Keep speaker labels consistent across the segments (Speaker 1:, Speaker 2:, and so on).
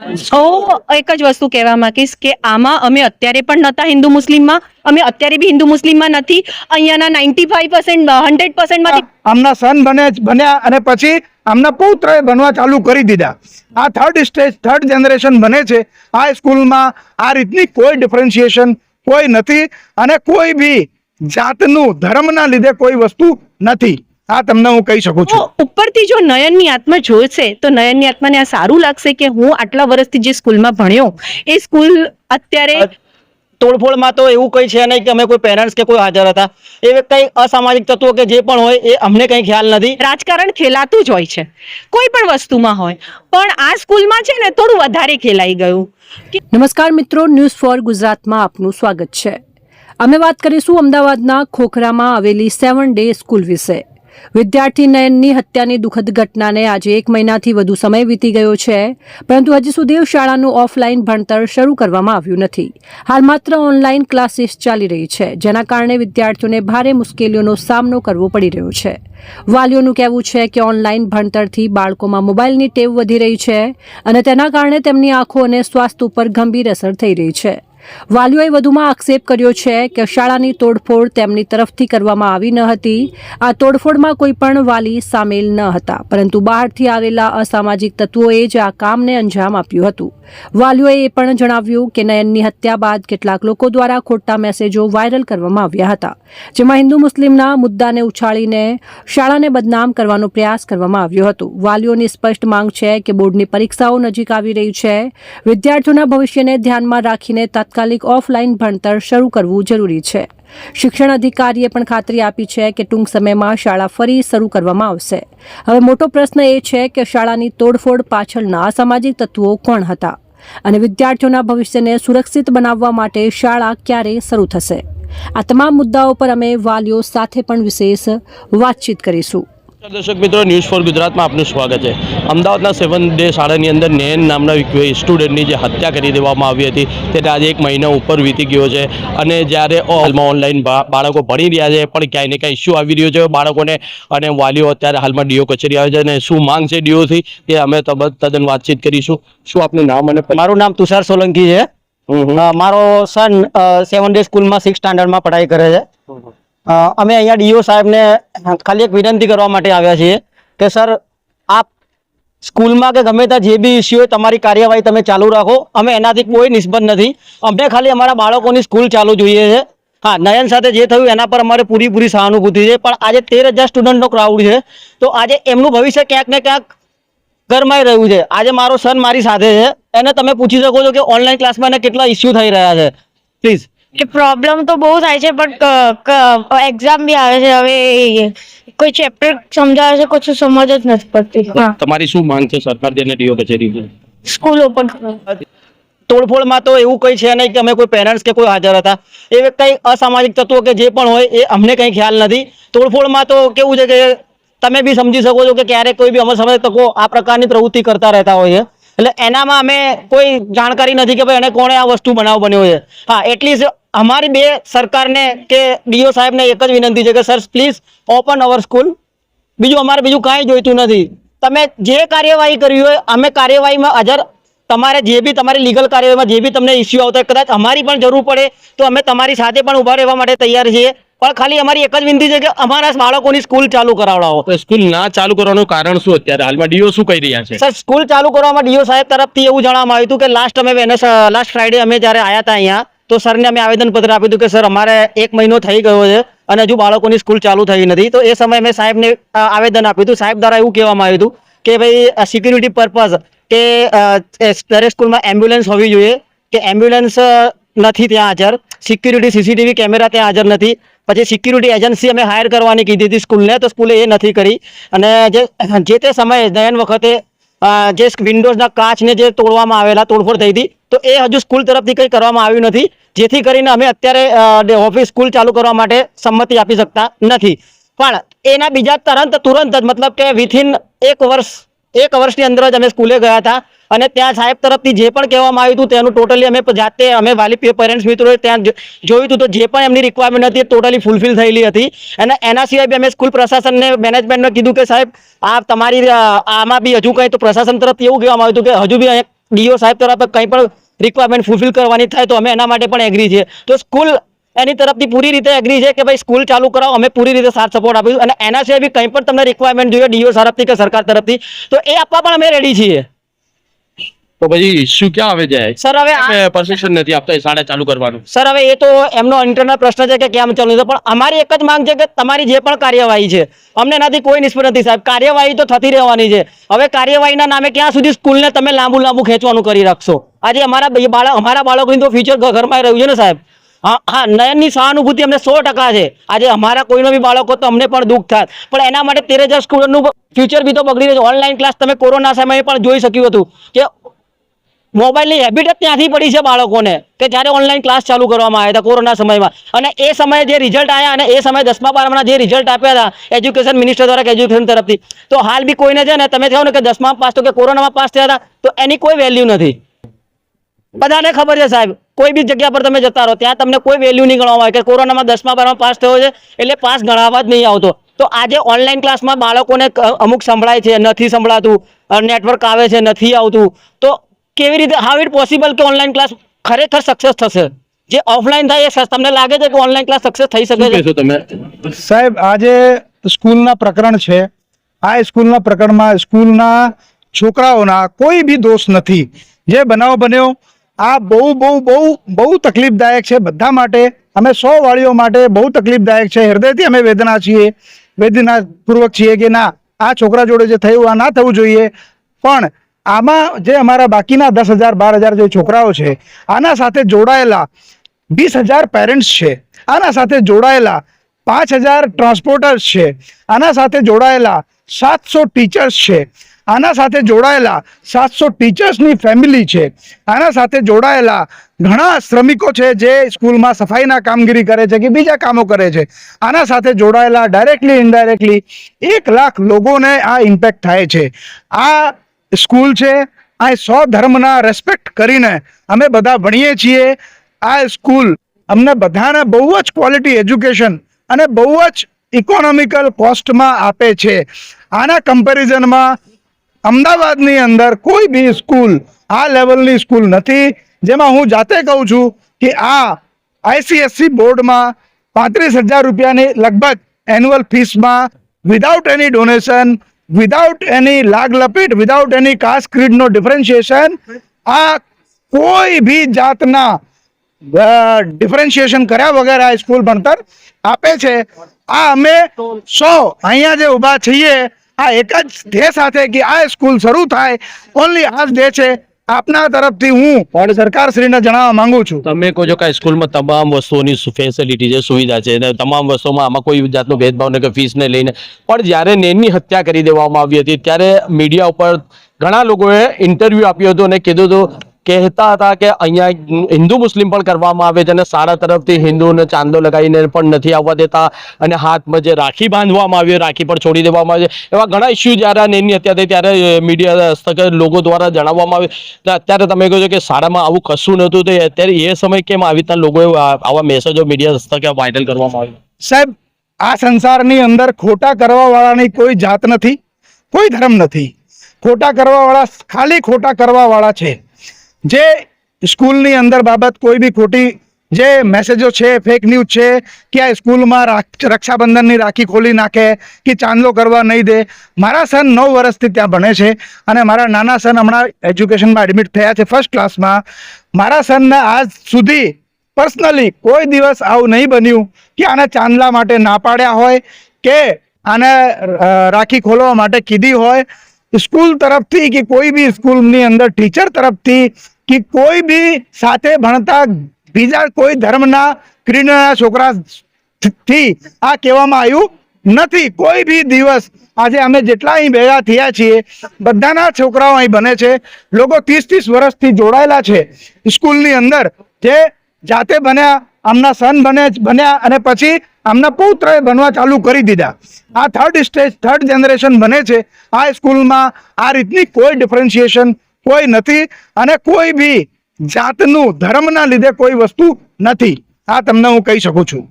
Speaker 1: હું એક જ વસ્તુ કહેવા માંગીશ કે આમાં અમે અત્યારે પણ નહોતા હિન્દુ મુસ્લિમમાં, અમે અત્યારે બી હિન્દુ મુસ્લિમમાં નથી. અહીંયાના નાઇન્ટી ફાઈવ પર્સન્ટ હંડ્રેડ પર્સન્ટમાંથી
Speaker 2: આમના સન બને બન્યા અને પછી આમના પૌત્રએ બનવા ચાલુ કરી દીધા. આ થર્ડ સ્ટેજ થર્ડ જનરેશન બને છે. આ સ્કૂલમાં આ રીતની કોઈ ડિફરન્શિએશન કોઈ નથી અને કોઈ બી જાતનું ધર્મના લીધે કોઈ વસ્તુ નથી. આ તમને હું કહી શકું છું.
Speaker 1: ઉપરથી જો નયનની આત્મા જોશે તો નયનની આત્માને આ સારું લાગશે કે હું આટલા વર્ષથી જે સ્કૂલમાં ભણ્યો એ સ્કૂલ અત્યારે
Speaker 3: તોડફોડમાં તો એવું કંઈ છે નહીં કે અમે કોઈ પેરેન્ટ્સ કે કોઈ હાજર હતા. એ કંઈ અસામાજિક તત્વો કે જે પણ હોય એ અમને કંઈ ખ્યાલ નથી.
Speaker 1: રાજકારણ ખેલાતું જ હોય છે. કોઈ પણ વસ્તુમાં હોય. પણ આ સ્કૂલમાં છે ને થોડું વધારે ખેલાઈ ગયું.
Speaker 4: નમસ્કાર મિત્રો ન્યૂઝ ફોર ગુજરાતમાં આપનું સ્વાગત છે. અમે વાત કરીશું અમદાવાદના ખોખરામાં આવેલી સેવન ડે સ્કૂલ વિશે. વિદ્યાર્થી નયનની હત્યાની દુઃખદ ઘટનાને આજે એક મહિનાથી વધુ સમય વીતી ગયો છે, પરંતુ હજી સુધી શાળાનું ઓફલાઈન ભણતર શરૂ કરવામાં આવ્યું નથી. હાલ માત્ર ઓનલાઈન ક્લાસીસ ચાલી રહી છે, જેના કારણે વિદ્યાર્થીઓને ભારે મુશ્કેલીઓનો સામનો કરવો પડી રહ્યો છે. વાલીઓનું કહેવું છે કે ઓનલાઈન ભણતરથી બાળકોમાં મોબાઈલની ટેવ વધી રહી છે અને તેના કારણે તેમની આંખો અને સ્વાસ્થ્ય ઉપર ગંભીર અસર થઈ રહી છે. વાલીઓએ વધુમાં આક્ષેપ કર્યો છે કે શાળાની તોડફોડ તેમની તરફથી કરવામાં આવી ન હતી. આ તોડફોડમાં કોઈ પણ વાલી સામેલ ન હતા, પરંતુ બહારથી આવેલા અસામાજિક તત્વોએ જ આ કામને અંજામ આપ્યું હતું. વાલીઓએ એ પણ જણાવ્યું કે નયનની હત્યા બાદ કેટલાક લોકો દ્વારા ખોટા મેસેજો વાયરલ કરવામાં આવ્યા હતા, જેમાં હિન્દુ મુસ્લિમના મુદ્દાને ઉછાળીને શાળાને બદનામ કરવાનો પ્રયાસ કરવામાં આવ્યો હતો. વાલીઓની સ્પષ્ટ માંગ છે કે બોર્ડની પરીક્ષાઓ નજીક આવી રહી છે. વિદ્યાર્થીઓના ભવિષ્યને ધ્યાનમાં રાખીને તાત્કાલિક ઓફલાઈન ભણતર શરૂ કરવું જરૂરી છે. શિક્ષણ અધિકારીએ પણ ખાતરી આપી છે કે ટૂંક સમયમાં શાળા ફરી શરૂ કરવામાં આવશે. હવે મોટો પ્રશ્ન એ છે કે શાળાની તોડફોડ પાછળના સામાજિક તત્વો કોણ હતા અને વિદ્યાર્થીઓના ભવિષ્યને સુરક્ષિત બનાવવા માટે શાળા ક્યારે શરૂ થશે. આ તમામ મુદ્દાઓ પર અમે વાલીઓ સાથે પણ વિશેષ વાતચીત કરીશું.
Speaker 3: દર્શક મિત્રો ન્યૂઝ ફોર ગુજરાતમાં આપનું સ્વાગત છે. અમદાવાદના સેવન ડે શાળાની અંદર નેન નામના સ્ટુડન્ટની જે હત્યા કરી દેવામાં આવી હતી તેને આજે એક મહિના ઉપર વીતી ગયો છે. અને જ્યારે હાલમાં ઓનલાઈન બાળકો ભણી રહ્યા છે પણ ક્યાંય ને ક્યાંય ઇસ્યુ આવી રહ્યો છે બાળકોને? અને વાલીઓ અત્યારે હાલમાં ડીઓ કચેરી આવે છે. અને શું માંગ છે ડીઓથી? એ અમે તદ્દન વાતચીત કરીશું. શું આપનું નામ અને
Speaker 5: મારું નામ તુષાર સોલંકી છે. મારો સન સેવન ડે સ્કૂલમાં સિક્સ સ્ટાન્ડર્ડમાં પઢાઈ કરે છે. અમે અહીંયા ડીઓ સાહેબને ખાલી એક વિનંતી કરવા માટે આવ્યા છીએ કે સર, આપ સ્કૂલમાં કે ગમે ત્યાં જે બી ઇસ્યુ હોય તમારી કાર્યવાહી તમે ચાલુ રાખો. અમે એનાથી કોઈ નિસ્બત નથી. અમને ખાલી અમારા બાળકોની સ્કૂલ ચાલુ જોઈએ છે. હા, નયન સાથે જે થયું એના પર અમારે પૂરીપૂરી સહાનુભૂતિ છે. પણ આજે તેર હજાર સ્ટુડન્ટનો ક્રાઉડ છે. તો આજે એમનું ભવિષ્ય ક્યાંક ને ક્યાંક ગરમાઈ રહ્યું છે. આજે મારો સન મારી સાથે છે. એને તમે પૂછી શકો છો કે ઓનલાઈન ક્લાસમાં એને કેટલા ઇસ્યુ થઈ રહ્યા છે. પ્લીઝ
Speaker 6: એ પ્રોબ્લેમ તો બહુ થાય છે બટ એક્ઝામ બી આવે છે હવે કોઈ ચેપ્ટર સમજાવે છે કશું સમજ જ નથી પડતી.
Speaker 3: તમારી શું માંગ છે સરકાર અને ડીઓ કચેરી
Speaker 6: સ્કૂલ ઓપન
Speaker 3: તોડફોડમાં તો એવું કંઈ છે નહીં કે અમે કોઈ પેરેન્ટ્સ કે કોઈ હાજર હતા. એ કંઈ અસામાજિક તત્વો કે જે પણ હોય એ અમને કંઈ ખ્યાલ નથી. તોડફોડમાં તો કેવું છે કે તમે બી સમજી શકો છો કે ક્યારેક કોઈ બી અમર સમય તકો આ પ્રકારની પ્રવૃત્તિ કરતા રહેતા હોય છે. એટલે એનામાં અમે કોઈ જાણકારી નથી કે ભાઈ એને કોણે આ વસ્તુ બનાવ બન્યો છે. હા એટલીસ્ટ અમારી બે સરકારને કે ડીઓ સાહેબને એક જ વિનંતી છે કે sir please open our school બીજું અમારે બીજું કાંઈ જોઈતું નથી. તમે જે કાર્યવાહી કરી હોય અમે કાર્યવાહીમાં હાજર તમારે જે બી તમારી લીગલ કાર્યવાહીમાં જે બી તમને ઇસ્યુ આવતા હોય, કદાચ અમારી પણ જરૂર પડે તો અમે તમારી સાથે પણ ઊભા રહેવા માટે તૈયાર છીએ. પણ ખાલી અમારી એક જ વિનંતી છે કે અમારા બાળકોની સ્કૂલ ચાલુ કરાવડાવો.
Speaker 7: સ્કૂલ ના ચાલુ કરવાનું કારણ શું અત્યારે? હાલમાં ડીઓ શું કહી રહ્યા છે?
Speaker 3: સર સ્કૂલ ચાલુ કરવામાં ડીઓ સાહેબ તરફથી એવું જણાવવામાં આવ્યું હતું કે લાસ્ટ અમે લાસ્ટ ફ્રાઈડે અમે જ્યારે આવ્યા હતા અહીંયા તો સરને અમે આવેદનપત્ર આપ્યું હતું કે સર અમારે એક મહિનો થઈ ગયો છે અને હજુ બાળકોની સ્કૂલ ચાલુ થઈ નથી. તો એ સમયે મેં સાહેબને આવેદન આપ્યું હતું. સાહેબ દ્વારા એવું કહેવામાં આવ્યું હતું કે ભાઈ સિક્યુરિટી પર્પઝ કે દરેક સ્કૂલમાં એમ્બ્યુલન્સ હોવી જોઈએ કે એમ્બ્યુલન્સ નથી ત્યાં હાજર. સિક્યુરિટી સીસીટીવી કેમેરા ત્યાં હાજર નથી. પછી સિક્યુરિટી એજન્સી અમે હાયર કરવાની કીધી હતી સ્કૂલને, તો સ્કૂલે એ નથી કરી. અને જે જે તે સમયે દયન વખતે જે વિન્ડોઝના કાચને જે તોડવામાં આવેલા, તોડફોડ થઈ હતી, તો એ હજુ સ્કૂલ તરફથી કંઈ કરવામાં આવ્યું નથી. જેથી કરીને અમે અત્યારે ઓફિસ સ્કૂલ ચાલુ કરવા માટે સંમતિ આપી શકતા નથી. પણ એના બીજા તરંત, તુરંત જ, મતલબ કે વિથિન એક વર્ષ એક વર્ષની અંદર જ અમે સ્કૂલે ગયા હતા. અને ત્યાં સાહેબ તરફથી જે પણ કહેવામાં આવ્યું હતું, તેનું ટોટલી અમે જાતે, અમે વાલી પેરેન્ટ્સ મિત્રોએ ત્યાં જોયું હતું. તો જે પણ એમની રિક્વાયરમેન્ટ હતી ટોટલી ફૂલફિલ થયેલી હતી. અને એના સિવાય બી અમે સ્કૂલ પ્રશાસનને મેનેજમેન્ટને કીધું કે સાહેબ, આ તમારી આમાં બી હજુ કંઈ તો પ્રશાસન તરફથી એવું કહેવામાં આવ્યું હતું કે હજુ બી ડીઓ સાહેબ તરફ કંઈ પણ રિક્વાયરમેન્ટ ફૂલફિલ કરવાની થાય તો અમે એના માટે પણ એગ્રી છીએ. તો સ્કૂલ એની તરફથી પૂરી રીતે એગ્રી છે કે ભાઈ સ્કૂલ ચાલુ કરાવો અમે પૂરી રીતે સાથ સપોર્ટ આપીશું. અને એના સિવાય બી કંઈ પણ તમને રિક્વાયરમેન્ટ જોઈએ ડીઓ તરફથી કે સરકાર તરફથી તો એ આપવા પણ અમે રેડી છીએ.
Speaker 7: તો પછી શું ક્યાં આવે જાય?
Speaker 3: સર હવે
Speaker 7: પરમિશન નથી આપતા એ શાળા ચાલુ કરવાનું.
Speaker 3: સર હવે એ તો એમનો ઇન્ટરનલ પ્રશ્ન છે કે કેમ ચાલુ છે પણ અમારી એક જ માંગ છે કે તમારી જે પણ કાર્યવાહી છે અમને એનાથી કોઈ નિષ્ફળ નથી સાહેબ. કાર્યવાહી તો થતી રહેવાની છે. હવે કાર્યવાહીના નામે ક્યાં સુધી સ્કૂલને તમે લાંબુ લાંબુ ખેંચવાનું કરી રાખશો? આજે અમારા બાળક અમારા બાળકોની તો ફ્યુચર ઘરમાં રહ્યું છે ને સાહેબ. હા હા, નયનની સહાનુભૂતિ અમને સો ટકા છે. આજે અમારા કોઈનો બી બાળકો તો અમને પણ દુઃખ થાય. પણ એના માટે તેર હજાર સ્ટુડન્ટનું ફ્યુચર બી તો બગડી રહ્યું છે. ઓનલાઈન ક્લાસ તમે કોરોના સમયે પણ જોઈ શક્યું હતું કે મોબાઈલની હેબિટ જ ત્યાંથી પડી છે બાળકોને કે જ્યારે ઓનલાઈન ક્લાસ ચાલુ કરવામાં આવ્યા હતા કોરોના સમયમાં. અને એ સમયે જે રિઝલ્ટ આવ્યા અને એ સમયે દસમા બારમાના જે રિઝલ્ટ આપ્યા હતા એજ્યુકેશન મિનિસ્ટર દ્વારા એજ્યુકેશન તરફથી. તો હાલ બી કોઈને છે ને, તમે કહો ને કે દસમા પાસ તો કે કોરોનામાં પાસ થયા હતા, તો એની કોઈ વેલ્યુ નથી. બધાને ખબર છે સાહેબ કોઈ બી જગ્યા પર તમે જતા રહો ત્યાં તમને કોઈ વેલ્યુ નહીં ગણવામાં આવે કે કોરોનામાં દસમા બારમાં પાસ થયો છે એટલે પાસ ગણાવવા જ નહીં આવતો. તો આજે ઓનલાઈન ક્લાસમાં બાળકોને અમુક સંભળાય છે નથી સંભળાતું નેટવર્ક આવે છે નથી આવતું. તો કેવી રીતે હાઉ ઇટ પોસિબલ કે ઓનલાઈન ક્લાસ ખરેખર સક્સેસ થશે? જે ઓફલાઈન થાય એ તમને લાગે છે કે ઓનલાઈન ક્લાસ સક્સેસ થઈ શકે છે?
Speaker 7: તમે?
Speaker 2: સાહેબ આજે સ્કૂલના પ્રકરણ છે. આ સ્કૂલના પ્રકરણમાં સ્કૂલના છોકરાઓના કોઈ બી દોષ નથી. જે બનાવ બન્યો આ બહુ બહુ બહુ બહુ તકલીફદાયક છે બધા માટે. અમે સો વાળીઓ માટે બહુ તકલીફદાયક છે. હૃદયથી અમે વેદના છીએ. વેદનાપૂર્વક છીએ કે ના, આ છોકરા જોડે જે થયું, આ ના થવું જોઈએ. પણ આમાં જે અમારા બાકીના દસ હજાર, બાર હજાર જે છોકરાઓ છે, આના સાથે જોડાયેલા વીસ હજાર પેરેન્ટ્સ છે. આના સાથે જોડાયેલા પાંચ હજાર ટ્રાન્સપોર્ટર્સ છે. આના સાથે જોડાયેલા સાતસો ટીચર્સ છે. આના સાથે જોડાયેલા સાતસો ટીચર્સની ફેમિલી છે. આના સાથે જોડાયેલા ઘણા શ્રમિકો છે જે સ્કૂલમાં સફાઈના કામગીરી કરે છે કે બીજા કામો કરે છે. આના સાથે જોડાયેલા ડાયરેક્ટલી ઇનડાયરેક્ટલી એક લાખ લોકોને આ ઇમ્પેક્ટ થાય છે. આ સ્કૂલ છે, આ સો ધર્મના રેસ્પેક્ટ કરીને અમે બધા ભણીએ છીએ. આ સ્કૂલ અમને બધાને બહુ જ ક્વોલિટી એજ્યુકેશન અને બહુ જ ઇકોનોમિકલ કોસ્ટમાં આપે છે. આના કમ્પેરિઝનમાં અમદાવાદની અંદર કોઈ બી સ્કૂલ આ લેવલની સ્કૂલ નથી. જેમાં હું જાતે કહું છું કે આ આઈસીએસસી બોર્ડમાં પાંત્રીસ હજાર રૂપિયાની લગભગ annual ફીસમાં without any donation without any લાગ લપેટ વિધાઉટ એની કાસ્ટ ક્રીડનો ડિફરન્શિએશન આ કોઈ બી જાતના ડિફરન્શિએશન કર્યા વગર આ સ્કૂલ ભણતર આપે છે. આ અમે સો, અહીંયા જે ઊભા છીએ આ એક જ ધ્યેય સાથે કે આ સ્કૂલ શરૂ થાય ઓનલી આ જ ધ્યેય છે. આપના તરફથી હું સરકારશ્રીને જણાવવા માંગુ છું.
Speaker 7: તમે કહો છો કે સ્કૂલમાં તમામ વસ્તુઓની ફેસિલિટી છે, સુવિધા છે તમામ વસ્તુઓમાં આમાં કોઈ જાતનો ભેદભાવ નહીં કે ફીસને લઈને. પણ જ્યારે નેનની હત્યા કરી દેવામાં આવી હતી, ત્યારે મીડિયા ઉપર ઘણા લોકોએ ઇન્ટરવ્યૂ આપ્યો હતો અને કીધું હતું કહેતા હતા કે અહીંયા હિન્દુ મુસ્લિમ પણ કરવામાં આવે છે અને શાળા તરફથી હિન્દુને ચાંદો લગાવીને પણ નથી આવવા દેતા અને હાથમાં જે રાખી બાંધવામાં આવી રાખી પર છોડી દેવામાં આવે એવા ઘણા ઇસ્યુ જ્યારે એની હત્યા ત્યારે મીડિયા હસ્તકે લોકો દ્વારા જણાવવામાં આવે અત્યારે તમે કહો છો કે શાળામાં આવું કશું નહોતું, તો અત્યારે એ સમય કેમ આવી રીતના લોકોએ આવા મેસેજો મીડિયા હસ્તકે વાયરલ કરવામાં આવ્યું?
Speaker 2: સાહેબ, આ સંસારની અંદર ખોટા કરવા વાળાની કોઈ જાત નથી, કોઈ ધર્મ નથી. ખોટા કરવા વાળા ખાલી ખોટા કરવા વાળા છે. જે સ્કૂલની અંદર બાબત કોઈ બી ખોટી, જે મેસેજો છે ફેક ન્યૂઝ છે, કે આ સ્કૂલમાં રક્ષાબંધનની રાખી ખોલી નાખે, કે ચાંદલો કરવા નહીં દે. મારા સન નવ વર્ષથી ત્યાં ભણે છે અને મારા નાના સન હમણાં એજ્યુકેશનમાં એડમિટ થયા છે ફર્સ્ટ ક્લાસમાં મારા સનને આજ સુધી પર્સનલી કોઈ દિવસ આવું નહીં બન્યું કે આને ચાંદલા માટે ના પાડ્યા હોય, કે આને રાખી ખોલવા માટે કીધી હોય. સ્કૂલ તરફથી કે કોઈ બી સ્કૂલની અંદર ટીચર તરફથી કે કોઈ બી સાથે ભણતા બીજા કોઈ ધર્મના ક્રીડના છોકરા થી આ કહેવામાં આવ્યું નથી. કોઈ બી દિવસ આજે અમે જેટલા અહીં ભેગા થયા છીએ, બધાના છોકરાઓ અહીં બને છે. લોકો ત્રીસ ત્રીસ વર્ષથી જોડાયેલા છે સ્કૂલની અંદર. જે જાતે બન્યા, આમના સન બને, બન્યા અને પછી આમના પૌત્રએ બનવા ચાલુ કરી દીધા. આ થર્ડ સ્ટેજ થર્ડ જનરેશન બને છે. આ સ્કૂલમાં આ રીતની કોઈ ડિફરન્શિએશન કોઈ નથી અને કોઈ બી જાતનું ધર્મના લીધે કોઈ વસ્તુ નથી. આ તમને હું કહી શકું છું.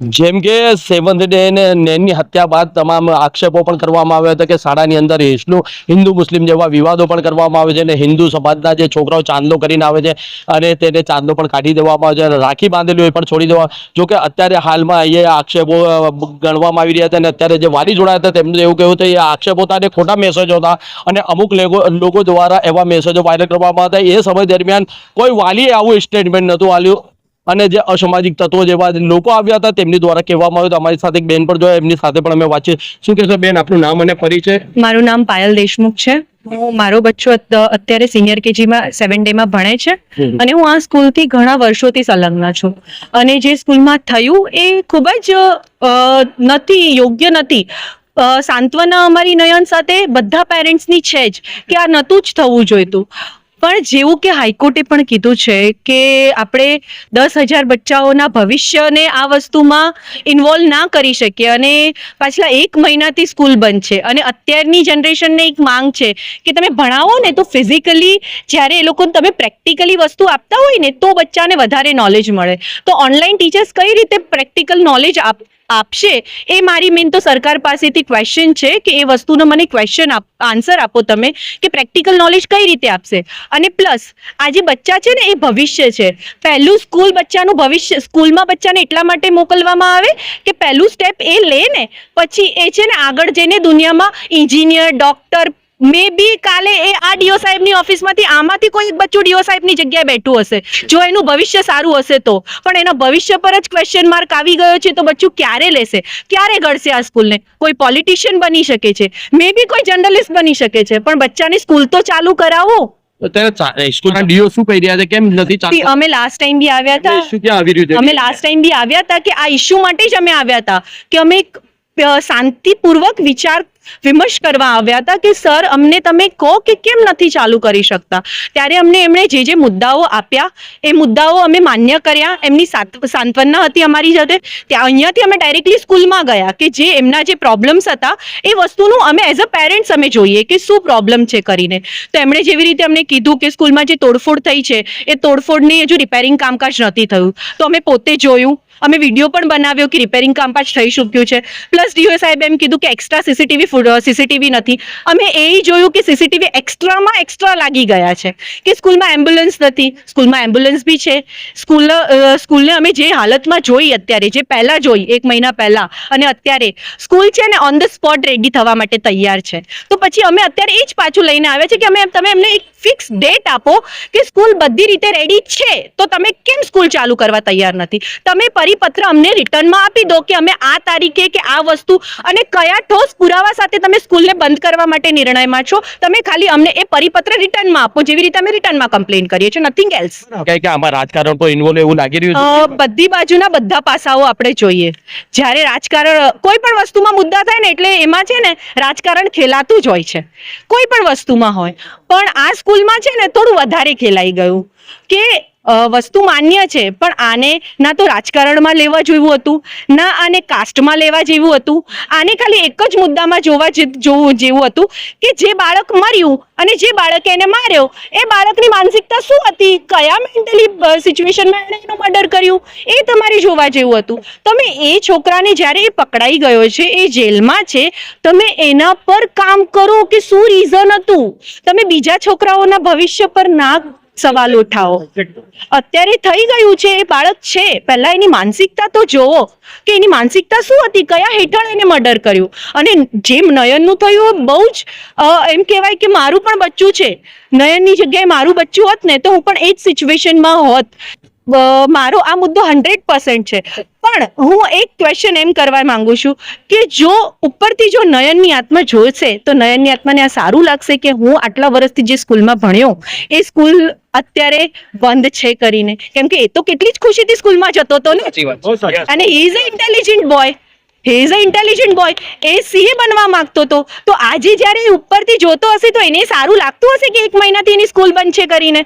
Speaker 7: જેમ કે સેવન્થ ડે ને નેનની હત્યા બાદ તમામ આક્ષેપો પણ કરવામાં આવ્યા હતા કે શાળાની અંદર હિસ્લુ હિન્દુ મુસ્લિમ જેવા વિવાદો પણ કરવામાં આવે છે અને હિન્દુ સમાજના જે છોકરાઓ ચાંદલો કરીને આવે છે અને તેને ચાંદલો પણ કાઢી દેવામાં આવે છે અને રાખી બાંધેલી હોય પણ છોડી દેવા જો કે અત્યારે હાલમાં અહીંયા આક્ષેપો ગણવામાં આવી રહ્યા હતા અને અત્યારે જે વાલી જોડાયા હતા તેમનું એવું કહેવું હતું, એ આક્ષેપો હતા અને ખોટા મેસેજો હતા અને અમુક લોકો દ્વારા એવા મેસેજો વાયરલ કરવામાં હતા. એ સમય દરમિયાન કોઈ વાલીએ આવું સ્ટેટમેન્ટ નહોતું આલ્યું અને જે અસામાજિક તત્વો જેવા લોકો આવ્યા હતા તેમની દ્વારા કહેવામાં આવ્યું અમારી સાથે એક બેન પણ જોયા એમની સાથે પણ અમે વાંચી શું કહેશો બેન આપનું નામ અને પરિચય?
Speaker 1: મારું નામ પાયલ દેશમુખ છે. હું મારો બચ્ચો અત્યારે સિનિયર કેજીમાં સેવન ડેમાં ભણે છે. અને હું આ સ્કૂલથી ઘણા વર્ષોથી સંલગ્ન છું. અને જે સ્કૂલમાં થયું એ ખૂબ જ નથી યોગ્ય નથી. સાંત્વના અમારી નયન સાથે બધા પેરેન્ટ્સની છે જ કે આ નહોતું જ થવું જોઈતું. પણ જેવું કે હાઈકોર્ટે પણ કીધું છે કે આપણે દસ હજાર બચ્ચાઓના ભવિષ્યને આ વસ્તુમાં ઇન્વોલ્વ ના કરી શકીએ અને પાછલા એક મહિનાથી સ્કૂલ બંધ છે. અને અત્યારની જનરેશનને એક માંગ છે કે તમે ભણાવો ને તો ફિઝિકલી જ્યારે એ લોકોને તમે પ્રેક્ટિકલી વસ્તુ આપતા હોય ને તો બચ્ચાને વધારે નોલેજ મળે. તો ઓનલાઈન ટીચર્સ કઈ રીતે પ્રેક્ટિકલ નોલેજ આપ? આપશે. એ મારી મેન તો સરકાર પાસેથી ક્વેશ્ચન છે કે એ વસ્તુનો મને ક્વેશ્ચન આન્સર આપો તમે કે પ્રેક્ટિકલ નોલેજ કઈ રીતે આપશે? અને પ્લસ આ જે બચ્ચા છે ને એ ભવિષ્ય છે. પહેલું સ્કૂલ બચ્ચાનું ભવિષ્ય સ્કૂલમાં બચ્ચાને એટલા માટે મોકલવામાં આવે કે પહેલું સ્ટેપ એ લે ને. પછી એ છે ને આગળ જઈને દુનિયામાં એન્જિનિયર ડોક્ટર મે બી કાલે એ આ ડીઓ સાહેબની ઓફિસમાંથી આમાંથી કોઈ એક બચ્ચું ડીઓ સાહેબની જગ્યાએ બેઠું હશે. જો એનું ભવિષ્ય સારું હશે તો. પણ એના ભવિષ્ય પર જ ક્વેશ્ચન માર્ક આવી ગયો છે તો બચ્ચું ક્યારે લેશે? ક્યારે ગળશે આ સ્કૂલને? કોઈ પોલિટિશિયન બની શકે છે. મે બી કોઈ જર્નલિસ્ટ બની શકે છે. પણ બચ્ચાની સ્કૂલ તો ચાલુ કરાવો.
Speaker 7: ડીઓ શું કહી રહ્યા છે? કેમ નથી
Speaker 1: અમે લાસ્ટ ટાઈમ બી આવ્યા હતા. અમે લાસ્ટ ટાઈમ બી આવ્યા હતા કે આ ઇશ્યુ માટે જ અમે આવ્યા હતા. કે અમે એક, શાંતિપૂર્વક વિચાર વિમર્શ કરવા આવ્યા હતા કે, સર, અમને તમે કહો કે કેમ નથી ચાલુ કરી શકતા? ત્યારે અમને એમણે જે જે મુદ્દાઓ આપ્યા, એ મુદ્દાઓ અમે માન્ય કર્યા. એમની સાત- સાંત્વના હતી અમારી સાથે. ત્યાં અહીંયાથી અમે ડાયરેક્ટલી સ્કૂલમાં ગયા કે જે એમના જે પ્રોબ્લેમ્સ હતા, એ વસ્તુનું અમે એઝ અ પેરેન્ટ્સ અમે જોઈએ કે શું પ્રોબ્લેમ છે કરીને. તો એમણે જેવી રીતે અમને કીધું કે સ્કૂલમાં જે તોડફોડ થઈ છે, એ તોડફોડની હજુ રિપેરિંગ કામકાજ નથી થયું. તો અમે પોતે જોયું અમે વીડિયો પણ બનાવ્યો કે રિપેરિંગ કામ પાછ થઈ ચૂક્યું છે. પ્લસ ડીઓ સાહેબ એમ કીધું કે એક્સ્ટ્રા સીસીટીવી સીસીટીવી નથી. અમે એ જોયું કે સીસીટીવી એક્સ્ટ્રામાં એક્સ્ટ્રા લાગી ગયા છે. કે સ્કૂલમાં એમ્બ્યુલન્સ નથી. સ્કૂલમાં એમ્બ્યુલન્સ બી છે. સ્કૂલ સ્કૂલને અમે જે હાલતમાં જોઈ અત્યારે, જે પહેલાં જોઈ, એક મહિના પહેલાં, અને અત્યારે, સ્કૂલ છે ને ઓન ધ સ્પોટ રેડી થવા માટે તૈયાર છે. તો પછી અમે અત્યારે એ જ પાછું લઈને આવ્યા છે કે અમે, તમે એમને એક ફિક્સ ડેટ આપો કે સ્કૂલ બધી રીતે રેડી છે. તો તમે કેમ સ્કૂલ ચાલુ કરવા તૈયાર નથી? તમે પરિપત્ર અમને રિટર્નમાં આપી દો કે અમે આ તારીખે કે આ વસ્તુ અને કયા ઠોસ પુરાવા સાથે તમે સ્કૂલને બંધ કરવા માટે નિર્ણયમાં છો? તમે ખાલી અમને એ પરિપત્ર રિટર્નમાં આપો જેવી રીતે અમે રિટર્નમાં કમ્પ્લેન કરીએ છીએ નથિંગ એલ્સ
Speaker 7: કે કે આમાં રાજકારણ પર ઇન્વોલ્વ એવું લાગી રહ્યું છે.
Speaker 1: બધી બાજુના બધા પાસાઓ આપણે જોઈએ. જ્યારે રાજકારણ કોઈ પણ વસ્તુમાં મુદ્દા થાય ને એટલે એમાં છે ને રાજકારણ ખેલાતું જ હોય છે. કોઈ પણ વસ્તુમાં હોય. પણ આ સ્કૂલમાં છે ને થોડું વધારે ખેલાઈ ગયું. કે વસ્તુ માન્ય છે, પણ આને ના તો રાજકારણમાં લેવા જેવું હતું, ના આને કાસ્ટમાં લેવા જેવું હતું, આને ખાલી એક જ મુદ્દામાં જોવા જોવું જેવું હતું કે જે બાળક મર્યું અને જે બાળકે એને માર્યો, એ બાળકની માનસિકતા શું હતી? કયા મેન્ટલી સિચ્યુએશનમાં એણે એનું મર્ડર કર્યું? એ તમારે જોવા જેવું હતું. તમે એ છોકરાને જ્યારે એ પકડાઈ ગયો છે, એ જેલમાં છે, તમે એના પર કામ કરો કે શું રીઝન હતું? તમે બીજા છોકરાઓના ભવિષ્ય પર ના સવાલ ઉઠાવો. અત્યારે થઈ ગયું છે, એ બાળક છે. પહેલા એની માનસિકતા તો જોવો કે એની માનસિકતા શું હતી? કયા હેઠળ એને મર્ડર કર્યું? અને જેમ નયનનું થયું બહુ જ એમ કહેવાય કે મારું પણ બચ્ચું છે. નયનની જગ્યાએ મારું બચ્ચું હોત ને તો હું પણ એ જ સિચ્યુએશનમાં હોત. મારો આ મુદ્દો હંડ્રેડ પર્સન્ટ છે. પણ હું એક ક્વેશ્ચન એમ કરવા માંગુ છું કે જો ઉપરથી જો નયનની આત્મા જોશે તો નયનની આત્માને આ સારું લાગશે કે હું આટલા વર્ષથી જે સ્કૂલમાં ભણ્યો એ સ્કૂલ અત્યારે બંધ છે કરીને? કેમ કે એ તો કેટલી જ ખુશીથી સ્કૂલમાં જતો હતો ને? અને he is a intelligent boy he is a intelligent boy A CA બનવા માંગતો હતો. તો આજે જ્યારે એ ઉપરથી જોતો હશે તો એને સારું લાગતું હશે કે એક મહિનાથી એની સ્કૂલ બંધ છે કરીને?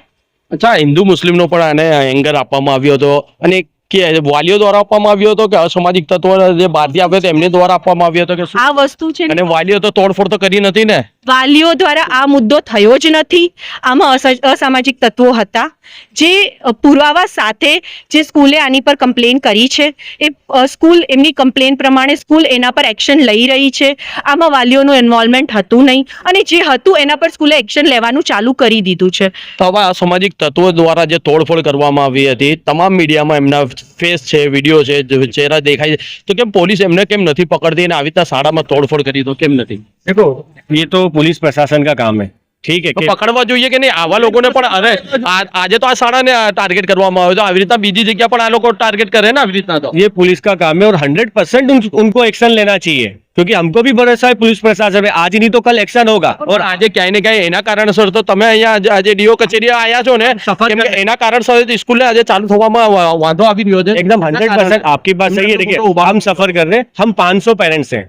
Speaker 7: અચ્છા હિન્દુ મુસ્લિમનો પણ આને એંગર આપવામાં આવ્યો હતો. અને એક કે વાલીઓ દ્વારા આપવામાં આવ્યો હતો કે અસામાજિક તત્વો જે બહારથી આવ્યો એમને દ્વારા આપવામાં આવ્યો હતો કે શું?
Speaker 1: આ વસ્તુ છે
Speaker 7: અને વાલીઓ તો તોડફોડ તો કરી નથી ને?
Speaker 1: વાલીઓ દ્વારા આ મુદ્દો થયો જ નથી. આમાં અસા- અસામાજિક તત્વો હતા. જે પુરાવા સાથે જે સ્કૂલે આની પર કમ્પ્લેન કરી છે એ સ્કૂલ એમની કમ્પ્લેન પ્રમાણે સ્કૂલ એના પર એક્શન લઈ રહી છે. આમાં વાલીઓનું ઇન્વોલ્વમેન્ટ હતું નહીં. અને જે હતું એના પર સ્કૂલે એક્શન લેવાનું ચાલુ કરી દીધું છે.
Speaker 7: તો હવે અસામાજિક તત્વો દ્વારા જે તોડફોડ કરવામાં આવી હતી તમામ મીડિયામાં એમના ફેસ છે વીડિયો છે ચહેરા દેખાય છે. તો કેમ પોલીસ એમને કેમ નથી પકડતી? અને આવી રીતના શાળામાં તોડફોડ કરી તો કેમ નથી?
Speaker 8: દેખો, એ તો પોલીસ પ્રશાસન કા કામ હૈ. ठीक है
Speaker 7: તો
Speaker 8: कि
Speaker 7: પકડવા જોઈએ કે નહીં આવા લોકોને પણ અરે આ- આજે તો આ શાળાને ટાર્ગેટ કરવામાં આવ્યો તો આવી રીતના બીજી જગ્યા પણ આ લોકો ટાર્ગેટ કરે ને આવી રીતના તો
Speaker 8: ये पुलिस का काम है और हंड्रेड परसेंट उन, उनको एक्शन लेना चाहिए क्योंकि हमको भी भरोसा है पुलिस प्रशासन पे आज नहीं तो कल एक्शन होगा
Speaker 7: और આજે ક્યાંય ને ક્યાંય એના કારણસર તો તમે અહીંયા આજે- આજે ડીઓ કચેરી આયા છો ને
Speaker 8: સફર
Speaker 7: કેમ કે
Speaker 8: કરે.
Speaker 7: એના કારણસર જ સ્કૂલને આજે ચાલુ થવામાં વા- વાંધો આવી રહ્યો છે
Speaker 8: एकदम हंड्रेड परसेंट आपकी बात सही है देखिए हम सफर कर रहे हैं हम 500 पेरेंट्स हैं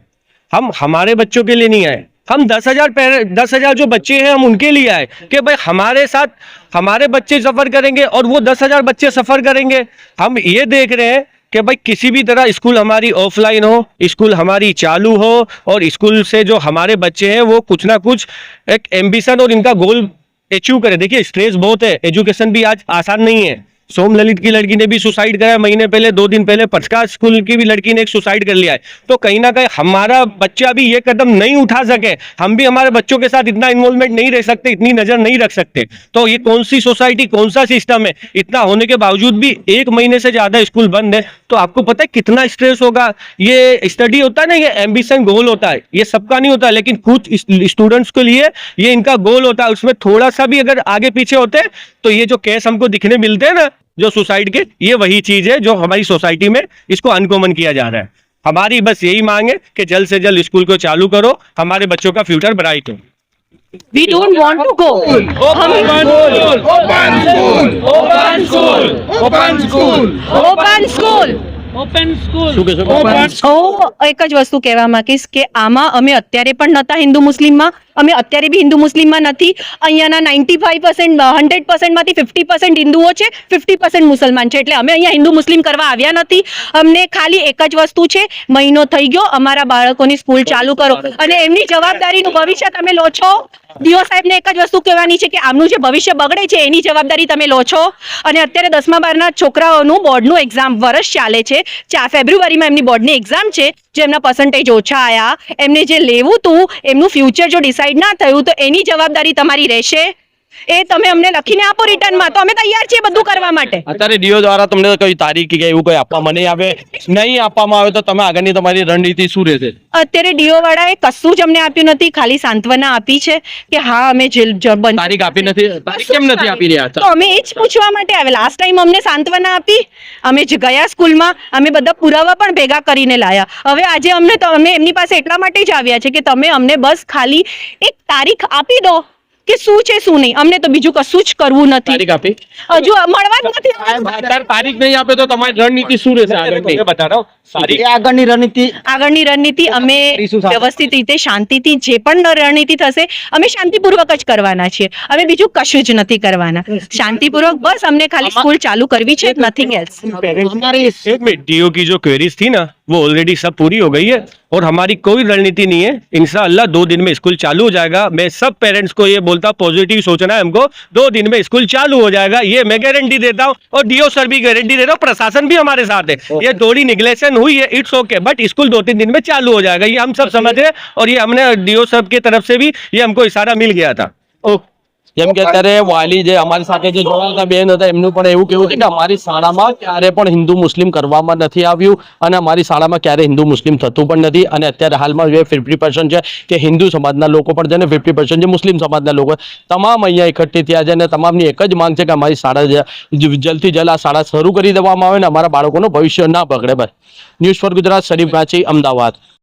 Speaker 8: हम हमारे बच्चों के लिए नहीं आए हम दस हज़ार दस हज़ार जो बच्चे हैं हम उनके लिए आए कि भाई हमारे साथ, हमारे बच्चे सफ़र करेंगे और वो दस हज़ार बच्चे सफ़र करेंगे। हम ये देख रहे हैं कि भाई किसी भी तरह स्कूल हमारी ऑफलाइन हो, स्कूल हमारी चालू हो और स्कूल से जो हमारे बच्चे हैं वो कुछ ना कुछ एक एम्बिशन और इनका गोल अचीव करें। देखिए स्ट्रेस बहुत है एजुकेशन भी आज आसान नहीं है। सोम ललित की लड़की ने भी सुसाइड कराया महीने पहले, दो दिन पहले पचका स्कूल की भी लड़की ने एक सुसाइड कर लिया है। तो कहीं ना कहीं हमारा बच्चा भी ये कदम नहीं उठा सके। हम भी हमारे बच्चों के साथ इतना इन्वॉल्वमेंट नहीं रह सकते, इतनी नज़र नहीं रख सकते। तो ये कौन सी सोसाइटी कौन सा सिस्टम है? इतना होने के बावजूद भी एक महीने से ज़्यादा स्कूल बंद है। तो आपको पता है कितना स्ट्रेस होगा? ये स्टडी होता है ना, ये एम्बिशन गोल होता है। ये सबका नहीं होता, लेकिन कुछ स्टूडेंट्स के लिए ये इनका गोल होता है। उसमें थोड़ा सा भी अगर आगे पीछे होते तो ये जो केस हमको दिखने मिलते हैं ना जो सुसाइड के ये वही चीज है जो हमारी सोसाइटी में इसको अनकॉमन किया जा रहा है हमारी बस यही मांग है कि जल्द से जल्द स्कूल को चालू करो हमारे बच्चों का फ्यूचर ब्राइट हो
Speaker 1: we don't want to go open school
Speaker 7: શું કહેશો
Speaker 1: હું એક જ વસ્તુ કહેવા માંગીશ કે આમાં અમે અત્યારે પણ નહોતા હિન્દુ મુસ્લિમમાં અમે અત્યારે બી હિન્દુ મુસ્લિમમાં નથી. અહીંયાના નાઇન્ટી ફાઈવ પર્સન્ટ હંડ્રેડ પર્સન્ટમાંથી ફિફ્ટી પર્સન્ટ હિન્દુઓ છે ફિફ્ટી પર્સન્ટ મુસલમાન છે. એટલે અમે અહીંયા હિન્દુ મુસ્લિમ કરવા આવ્યા નથી. અમને ખાલી એક જ વસ્તુ છે, મહિનો થઈ ગયો, અમારા બાળકોની સ્કૂલ ચાલુ કરો. અને એમની જવાબદારીનું ભવિષ્ય તમે લો છો. ડીઓ સાહેબને એક જ વસ્તુ કહેવાની છે કે આમનું જે ભવિષ્ય બગડે છે, એની જવાબદારી તમે લો છો. અને અત્યારે દસમા બારના છોકરાઓનું બોર્ડનું એક્ઝામ વર્ષ ચાલે છે. ચાર ફેબ્રુઆરીમાં એમની બોર્ડની એક્ઝામ છે, જે એમના પર્સન્ટેજ ઓછા આવ્યા એમને જે લેવું હતું એમનું ફ્યુચર જો ડિસાઈડ ના થયું તો એની જવાબદારી તમારી રહેશે. એ તમે અમને લખીને આપો રિટર્નમાં. તો અમે તૈયાર છીએ બધું કરવા માટે.
Speaker 7: અત્યારે ડીઓ દ્વારા તમને કઈ તારીખ કે એવું કઈ આપવામાં નહીં આવે? નહીં આપવામાં આવે તો તમે આગળની તમારી રણનીતિ શું રહેશે?
Speaker 1: અત્યારે ડીઓ વાળાએ કશું જ અમને આપ્યું નથી. ખાલી સાંત્વના આપી છે કે હા અમે જેલ બંધ
Speaker 7: તારીખ આપી નથી? તારીખ કેમ નથી આપી રહ્યા?
Speaker 1: તો અમે એ જ પૂછવા માટે આવે લાસ્ટ ટાઈમ અમને સાંત્વના આપી. અમે જ ગયા સ્કૂલમાં. અમે બધા પુરાવા પણ ભેગા કરીને લાયા. હવે આજે અમને તો અમે એમની પાસે એટલા માટે જ આવ્યા છે કે તમે અમને બસ ખાલી એક તારીખ આપી દો. કે શું છે શું નહીં? અમને તો બીજું કશું જ કરવું નથી. હજુ મળવા નથી
Speaker 7: તારીખ નહીં આપે તો તમારી રણનીતિ શું રહેશે આગળની?
Speaker 5: રણનીતિ
Speaker 1: આગળની રણનીતિ અમે વ્યવસ્થિત રીતે શાંતિથી જે પણ રણનીતિ થશે અમે શાંતિપૂર્વક જ કરવાના છીએ. અમે બીજું કશું જ નથી કરવાના. શાંતિપૂર્વક બસ અમને ખાલી સ્કૂલ ચાલુ કરવી છે નથિંગ એલ્સ
Speaker 5: અમારી
Speaker 8: જો ક્વેરીઝથી ના वो ऑलरेडी सब पूरी हो गई है और हमारी कोई रणनीति नहीं है। इंशाल्लाह दो दिन में स्कूल चालू हो जाएगा। मैं सब पेरेंट्स को ये बोलता हूँ पॉजिटिव सोचना है हमको। दो दिन में स्कूल चालू हो जाएगा। ये मैं गारंटी देता हूँ और डीओ सर भी गारंटी दे रहा हूँ प्रशासन भी हमारे साथ है। ये थोड़ी निगलेशन हुई है इट्स ओके बट स्कूल दो तीन दिन में चालू हो जाएगा। ये हम सब समझ रहे हैं और ये हमने डीओ साहब की तरफ़ से भी ये हमको इशारा मिल गया था।
Speaker 7: જેમ કે અત્યારે વાલી જે અમારી સાથે જે જોડાતા બેન હતા એમનું પણ એવું કેવું છે કે અમારી શાળામાં ક્યારે પણ હિન્દુ મુસ્લિમ કરવામાં નથી આવ્યું અને અમારી શાળામાં ક્યારે હિન્દુ મુસ્લિમ થતું પણ નથી. અને અત્યારે હાલમાં જે ફિફ્ટી પર્સન્ટ છે કે હિન્દુ સમાજના લોકો પણ છે ને ફિફ્ટી પર્સન્ટ જે મુસ્લિમ સમાજના લોકો. તમામ અહીંયા એકઠી થયા છે અને તમામની એક જ માંગ છે કે અમારી શાળા જલ્દથી જલ્દ આ શાળા શરૂ કરી દેવામાં આવે ને અમારા બાળકોનું ભવિષ્ય ના બગડે. બસ. News for Gujarat Sharif Ganchi Ahmedabad.